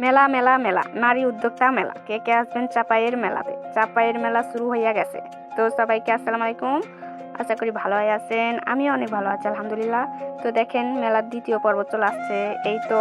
মেলা মেলা মেলা। নারী উদ্যোক্তা মেলা। কে কে আসবেন? চাপাইয়ের মেলাতে। চাপাইয়ের মেলা শুরু হইয়া গেছে। তো সবাইকে আসসালামু আলাইকুম। আশা করি ভালো আছেন। আমিও অনেক ভালো আছি, আলহামদুলিল্লাহ। তো দেখেন, মেলার দ্বিতীয় পর্ব চলে আসছে। এই তো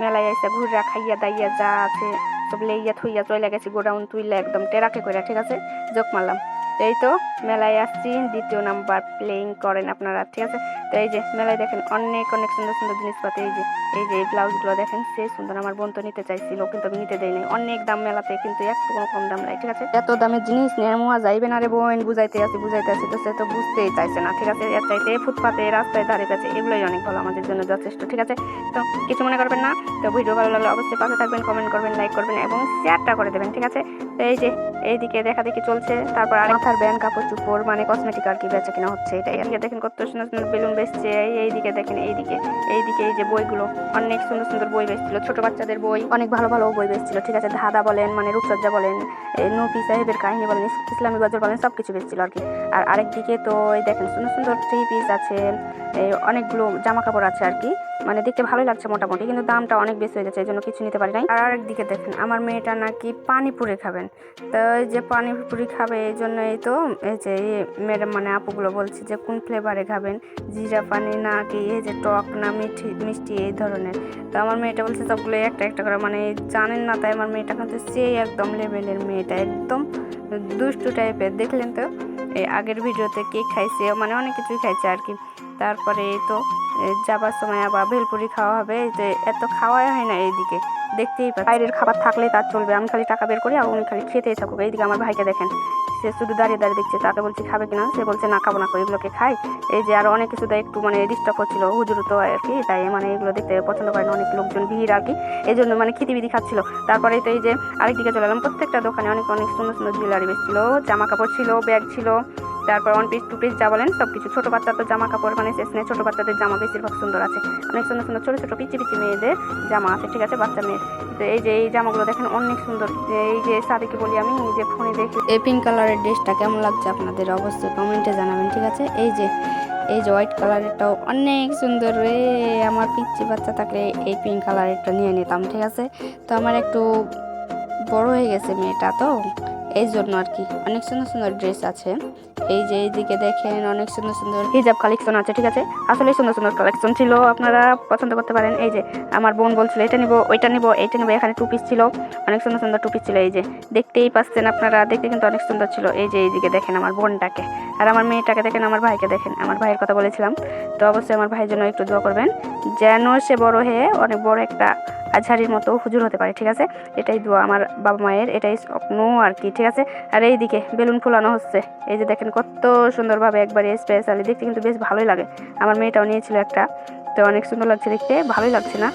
মেলায় এসে ঘুরা খাইয়া দাইয়া যা আছে, সব লেইয়া থইয়া চলে গেছি, গোডাউন তুইলা একদম টেরাকে করে ঠিক আছে? যোগ মারলাম। এই তো মেলায় আসছি, দ্বিতীয় নাম্বার প্লেইং করেন আপনারা, ঠিক আছে? তো এই যে, মেলায় দেখেন অনেক অনেক সুন্দর সুন্দর জিনিসপাতি, এই যে এই যে এই ব্লাউজগুলো দেখেন, সে সুন্দর, আমার বোন তো নিতে চাইছিল, কিন্তু আমি নিতে দেই নাই। অনেক দাম মেলাতে, কিন্তু একটু কোনো কম দাম নাই, ঠিক আছে? এত দামের জিনিস নেওয়া যাইবে না রে বোন, বুঝাইতে আসি বুঝাইতে আসি তো সে তো বুঝতেই চাইছে না, ঠিক আছে? এর চাইতে ফুটপাতে, রাস্তায় ধারে কাছে এগুলোই অনেক ভালো আমাদের জন্য যথেষ্ট, ঠিক আছে? তো কিছু মনে করবেন না, তো ভিডিও ভালো লাগলে অবশ্যই পাশে থাকবেন কমেন্ট করবেন লাইক করবেন এবং শেয়ারটা করে দেবেন, ঠিক আছে? তো এই যে, এইদিকে দেখা দেখি চলছে, তারপর আর মাথার ব্যান্ড, কাপড় চুপড় মানে কসমেটিক আর কি বেচা কিনা হচ্ছে, এটাই। দেখেন কত সুন্দর সুন্দর বেলুন বেচছে, এই এইদিকে দেখেন এইদিকে এইদিকে এই যে বইগুলো, অনেক সুন্দর সুন্দর বই বেচছিল। ছোট বাচ্চাদের বই, অনেক ভালো ভালো বই বেচছিল, ঠিক আছে? ধাঁধা বলেন মানে রূপচর্যা বলেন নবী সাহেবের কাহিনী বলেন ইসলামী গজল বলেন সব কিছু বেচছিল আর কি। আর আরেক দিকে তো, এই দেখেন, সুন্দর সুন্দর থ্রি পিস আছে অনেকগুলো জামা কাপড় আছে আর কি মানে দেখতে ভালোই লাগছে মোটামুটি, কিন্তু দামটা অনেক বেশি হয়ে যাচ্ছে এই জন্য কিছু নিতে পারি নাই। আর আরেক দিকে দেখেন, আমার মেয়েটা নাকি পানিপুরি খাবেন। তো এই যে পানিপুরি খাবে, এই জন্য এই তো, এই যে ম্যাডাম মানে আপুগুলো বলছে যে, কোন ফ্লেভারে খাবেন? জিরা পানি না কি এই যে টক না মিঠি, মিষ্টি, এই ধরনের। তো আমার মেয়েটা বলছে সবগুলো একটা একটা করে। মানে জানেন না, তাই আমার মেয়েটা কিন্তু সেই একদম লেভেলের মেয়েটা, একদম দুষ্টু টাইপের। দেখলেন তো? এই আগের ভিডিওতে কেক খাইছে? মানে অনেক কিছুই খাইছে আর কি। তারপরে এই তো যাবার সময় আবার ভেলপুরি খাওয়া হবে। এই যে এত খাওয়াই হয় না এইদিকে। দেখতেই পাচ্ছি বাইরের খাবার থাকলেই তার চলবে। আমি খালি টাকা বের করি আর উনি খালি খেতেই থাকুক। এইদিকে আমার ভাইকে দেখেন। সে শুধু দাঁড়িয়ে দাঁড়িয়ে দেখছে, তাকে বলছি, খাবে কিনা? সে বলছে, না, খাব না এগুলোকে খাই? এই যে আরও অনেক কিছু একটু মানে ডিস্টার্ব হচ্ছিল, হুজুর তো আর কি, তাই মানে এগুলো দেখতে পছন্দ করেন অনেক লোকজন ভিড় আর কি এই জন্য মানে খিতিবিধি খাচ্ছিল। তারপরে তো এই যে আরেকদিকে চলে এলাম, প্রত্যেকটা দোকানে অনেক অনেক সুন্দর সুন্দর জুয়েলারি বেচছিল জামা কাপড় ছিল ব্যাগ ছিল তারপর ওয়ান পিস টু পিস যা বলেন সব কিছু ছোটো বাচ্চা তো জামা কাপড় মানে শেষ নেই, ছোটো বাচ্চাদের জামা বেশিরভাগ সুন্দর আছে। অনেক সুন্দর সুন্দর ছোটো ছোটো পিচি পিচি মেয়েদের জামা আছে, ঠিক আছে, বাচ্চা মেয়ের। তো এই যে, এই জামাগুলো দেখেন অনেক সুন্দর। এই যে সাদিকে বলি আমি যে ফোনে দেখি। এই পিঙ্ক কালারের ড্রেসটা কেমন লাগছে আপনাদের অবশ্যই কমেন্টে জানাবেন, ঠিক আছে? এই যে এই যে হোয়াইট কালারেরটাও অনেক সুন্দর রে, আমার পিচ্ছি বাচ্চা থাকলে এই পিঙ্ক কালারেরটা নিয়ে নিতাম, ঠিক আছে? তো আমার একটু বড় হয়ে গেছে মেয়েটা তো। এই জন্য আর কি অনেক সুন্দর সুন্দর ড্রেস আছে। এই যে এইদিকে দেখেন অনেক সুন্দর সুন্দর হিজাব কালেকশন আছে, ঠিক আছে? আসলে সুন্দর সুন্দর কালেকশন ছিল, আপনারা পছন্দ করতে পারেন। এই যে আমার বোন বলছিল, এটা নিব, ওইটা নিব, এইটা নিব। এখানে টু পিস ছিল। অনেক সুন্দর সুন্দর টু পিস ছিল এই যে। দেখতেই পাচ্ছেন আপনারা, দেখতে কিন্তু অনেক সুন্দর ছিল। এই যে এইদিকে দেখেন আমার বোনটাকে। আর আমার মেয়েটাকে দেখেন, আমার ভাইকে দেখেন। আমার ভাইয়ের কথা বলেছিলাম। তো অবশ্যই আমার ভাইয়ের জন্য একটু দোয়া করবেন। যেন সে বড় হয়ে অনেক বড় একটা আঝারির মতো হুজুর হতে পারে, ঠিক আছে? এটাই দোয়া আমার বাবা মায়ের, এটাই স্বপ্ন আর কি, ঠিক আছে? আর এইদিকে বেলুন ফুলানো হচ্ছে। এই যে দেখেন কত সুন্দরভাবে একবারে স্পেশালি দেখতে কিন্তু বেশ ভালোই লাগে। আমার মেয়েটাও নিয়েছিল একটা, তো অনেক সুন্দর লাগছে দেখতে, ভালোই লাগছে না?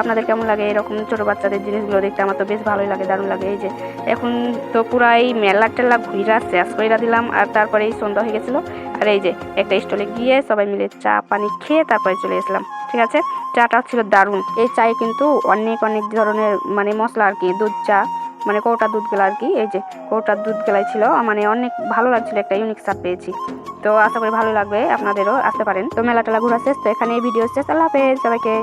আপনাদের কেমন লাগে এরকম ছোটো বাচ্চাদের জিনিসগুলো দেখতে? আমার তো বেশ ভালোই লাগে, দারুণ লাগে। এই যে এখন তো পুরাই মেলা টেলা ঘুরা শেষ করে দিলাম, আর তারপরে এই সন্ধ্যা হয়ে গেছিল। আর এই যে একটা স্টলে গিয়ে সবাই মিলে চা, পানি খেয়ে তারপরে চলে এসলাম ঠিক আছে? চাটা ছিল দারুণ। এই চায়ে কিন্তু অনেক অনেক ধরনের মানে মশলা আর কি, দুধ চা মানে কৌটা দুধ গেলা আর কি। এই যে কৌটার দুধ গেলাই ছিল। মানে অনেক ভালো লাগছিল, একটা ইউনিক স্বাদ পেয়েছি। তো আশা করি ভালো লাগবে, আপনাদেরও আসতে পারেন। তো মেলা টেলা ঘুরা শেষ, তো এখানে এই ভিডিও শেষ। আল্লাহ হাফেজ সবাইকে।